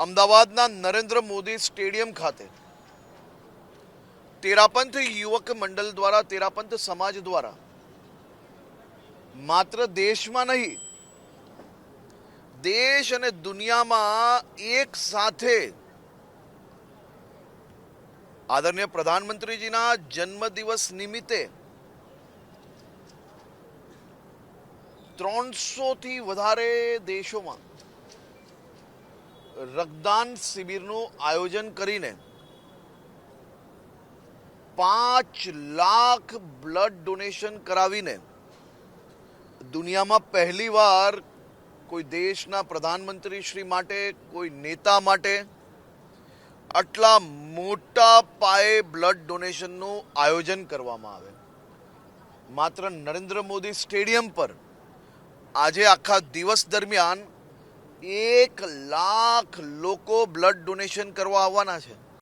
અમદાવાદના નરેન્દ્ર મોદી સ્ટેડિયમ ખાતે. તેરાપંથ યુવક મંડળ દ્વારા, તેરાપંથ સમાજ દ્વારા, માત્ર દેશમાં નહીં, દેશ અને દુનિયામાં એક સાથે આદરણીય પ્રધાનમંત્રીજીના જન્મદિવસ નિમિત્તે ત્રણસો થી વધારે દેશોમાં રક્તદાન શિબિરનું આયોજન કરીને પાંચ લાખ બ્લડ ડોનેશન કરાવીને દુનિયામાં પહેલીવાર કોઈ દેશના પ્રધાનમંત્રી શ્રી માટે, કોઈ નેતા માટે આટલા મોટા પાયે બ્લડ ડોનેશનનું આયોજન કરવામાં આવે. માત્ર નરેન્દ્ર મોદી સ્ટેડિયમ પર આજે આખા દિવસ દરમિયાન એક લાખ લોકો બ્લડ ડોનેશન કરવા આવવાના છે.